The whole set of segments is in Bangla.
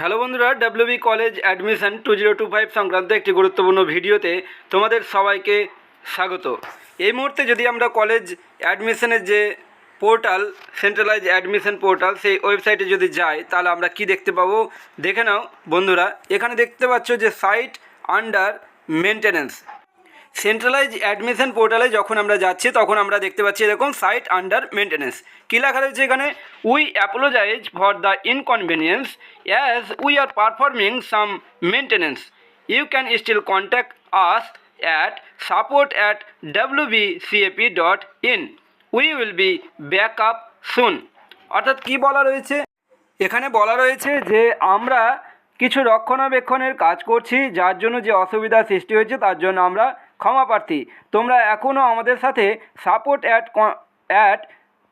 হ্যালো বন্ধুরা WB college admission two zero two five সংক্রান্ত একটি গুরুত্বপূর্ণ ভিডিওতে তোমাদের সবাইকে স্বাগত। এই মুহূর্তে যদি আমরা কলেজ অ্যাডমিশনের যে পোর্টাল সেন্ট্রালাইজ অ্যাডমিশন পোর্টাল সেই ওয়েবসাইটে যদি যাই, তাহলে আমরা কি দেখতে পাবো? দেখে নাও বন্ধুরা, এখানে দেখতে পাচ্ছ যে site under maintenance centralise admission পোর্টালে যখন আমরা যাচ্ছি, তখন আমরা দেখতে পাচ্ছি এরকম সাইট আন্ডার মেনটেন্যান্স কী লেখা রয়েছে এখানে? We apologise for the inconvenience as we are performing some maintenance you can still contact us at support at W B CAP dot in we will be back up soon অর্থাৎ কী বলা রয়েছে? এখানে বলা রয়েছে যে আমরা কিছু রক্ষণাবেক্ষণের কাজ করছি, যার জন্য যে অসুবিধা সৃষ্টি হয়েছে, তার জন্য আমরা ক্ষমা প্রার্থী। তোমরা এখনও আমাদের সাথে support at at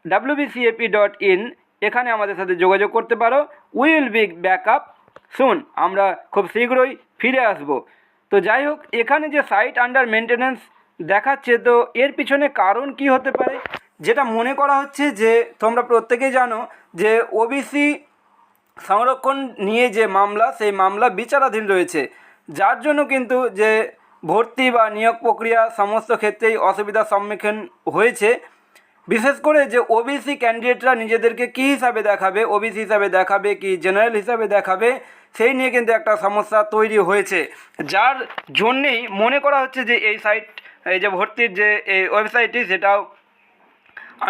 WBCAP dot in এখানে আমাদের সাথে যোগাযোগ করতে পারো। উইল বি ব্যাক আপ শুন আমরা খুব শীঘ্রই ফিরে আসব। তো যাই হোক, এখানে যে সাইট আন্ডার মেনটেন্যান্স দেখাচ্ছে, তো এর পিছনে কারণ কি হতে পারে? যেটা মনে করা হচ্ছে যে, তোমরা প্রত্যেকেই জানো যে ওবিসি সংরক্ষণ নিয়ে যে মামলা, সেই মামলা বিচারাধীন রয়েছে। যার জন্য কিন্তু যে ভর্তি বা নিয়োগ প্রক্রিয়া সমস্ত ক্ষেত্রেই অসুবিধার সম্মুখীন হয়েছে। বিশেষ করে যে ওবিসি ক্যান্ডিডেটরা নিজেদেরকে কী হিসাবে দেখাবে ওবিসি হিসাবে দেখাবে কি জেনারেল হিসাবে দেখাবে, সেই নিয়ে কিন্তু একটা সমস্যা তৈরি হয়েছে। যার জন্যেই মনে করা হচ্ছে যে এই সাইট এই যে ভর্তির যে, এই ওয়েবসাইটটি সেটাও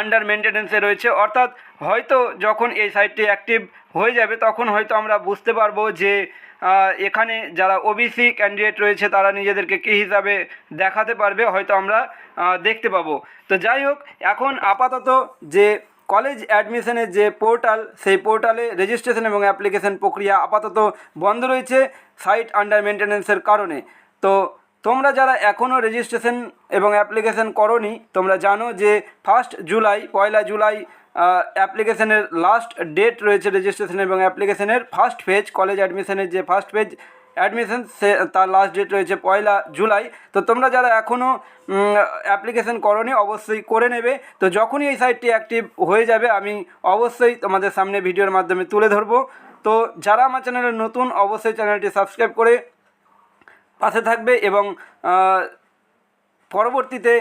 আন্ডার মেনটেন্যান্সে রয়েছে। অর্থাৎ হয়তো যখন এই সাইটটি অ্যাক্টিভ হয়ে যাবে, তখন হয়তো আমরা বুঝতে পারব যে এখানে যারা ওবিসি ক্যান্ডিডেট রয়েছে, তারা নিজেদেরকে কী হিসাবে দেখাতে পারবে, হয়তো আমরা দেখতে পাবো। তো যাই হোক, এখন আপাতত যে কলেজ অ্যাডমিশনের যে পোর্টাল সেই পোর্টালে রেজিস্ট্রেশন এবং অ্যাপ্লিকেশন প্রক্রিয়া আপাতত বন্ধ রয়েছে সাইট আন্ডার মেনটেন্যান্সের কারণে। তো তোমরা যারা এখনও রেজিস্ট্রেশন এবং অ্যাপ্লিকেশন করনি, তোমরা জানো যে ফার্স্ট জুলাই পয়লা জুলাই অ্যাপ্লিকেশনের লাস্ট ডেট রয়েছে রেজিস্ট্রেশন এবং অ্যাপ্লিকেশনের ফার্স্ট পেজ কলেজ অ্যাডমিশনের যে ফার্স্ট পেজ অ্যাডমিশন সে, তার লাস্ট ডেট রয়েছে পয়লা জুলাই তো তোমরা যারা এখনও অ্যাপ্লিকেশন করনি, অবশ্যই করে নেবে। তো যখনই এই সাইটটি অ্যাক্টিভ হয়ে যাবে, আমি অবশ্যই তোমাদের সামনে ভিডিওর মাধ্যমে তুলে ধরবো। তো যারা আমার চ্যানেলে নতুন, অবশ্যই চ্যানেলটি সাবস্ক্রাইব করে পাশে থাকবে এবং পরবর্তীতে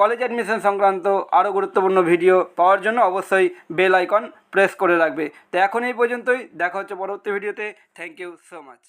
কলেজ অ্যাডমিশন সংক্রান্ত আরও গুরুত্বপূর্ণ ভিডিও পাওয়ার জন্য অবশ্যই বেল আইকন প্রেস করে রাখবে। তো এখন এই পর্যন্তই, দেখা হচ্ছে পরবর্তী ভিডিওতে থ্যাংক ইউ সো মাচ